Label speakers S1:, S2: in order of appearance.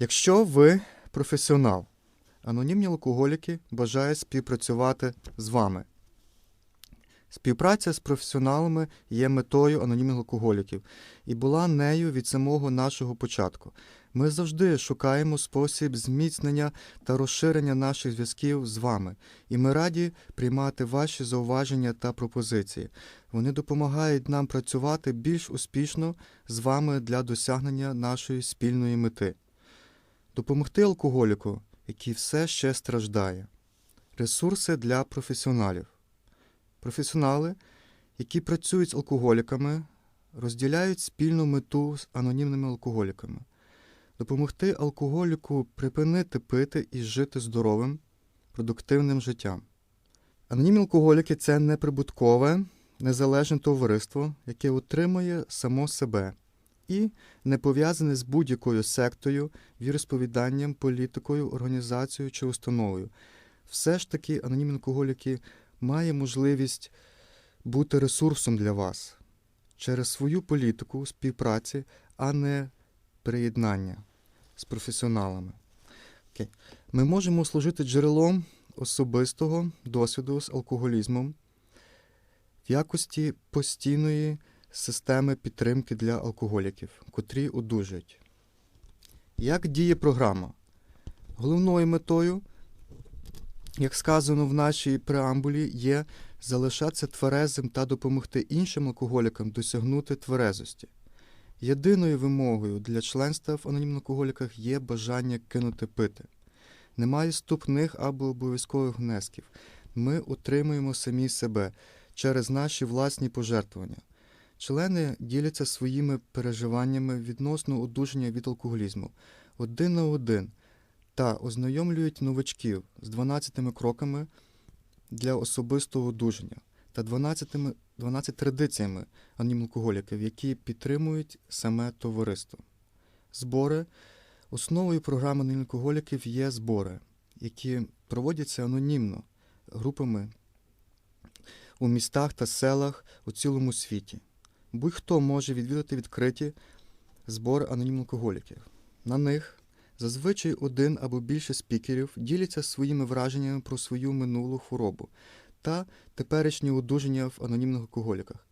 S1: Якщо ви професіонал, анонімні алкоголіки бажають співпрацювати з вами. Співпраця з професіоналами є метою анонімних алкоголіків і була нею від самого нашого початку. Ми завжди шукаємо спосіб зміцнення та розширення наших зв'язків з вами, і ми раді приймати ваші зауваження та пропозиції. Вони допомагають нам працювати більш успішно з вами для досягнення нашої спільної мети. Допомогти алкоголіку, який все ще страждає. Ресурси для професіоналів. Професіонали, які працюють з алкоголіками, розділяють спільну мету з анонімними алкоголіками. Допомогти алкоголіку припинити пити і жити здоровим, продуктивним життям. Анонімні алкоголіки це неприбуткове, незалежне товариство, яке утримує само себе і не пов'язане з будь-якою сектою, віросповіданням, політикою, організацією чи установою. Все ж таки анонімні алкоголіки має можливість бути ресурсом для вас через свою політику співпраці, а не приєднання з професіоналами. Окей. Ми можемо служити джерелом особистого досвіду з алкоголізмом в якості постійної системи підтримки для алкоголіків, котрі одужують. Як діє програма? Головною метою як сказано в нашій преамбулі, є залишатися тверезим та допомогти іншим алкоголікам досягнути тверезості. Єдиною вимогою для членства в анонімних алкоголіках є бажання кинути пити. Немає ступних або обов'язкових внесків. Ми утримуємо самі себе через наші власні пожертвування. Члени діляться своїми переживаннями відносно одужання від алкоголізму один на один та ознайомлюють новачків з 12 кроками для особистого одужання та 12, 12 традиціями анонімних алкоголіків, які підтримують саме товариство. Збори. Основою програми анонімних алкоголіків є збори, які проводяться анонімно групами у містах та селах у цілому світі. Будь-хто може відвідати відкриті збори анонімних алкоголіків. На них Зазвичай один або більше спікерів діляться своїми враженнями про свою минулу хворобу та теперішнє одужання в анонімних алкоголіках.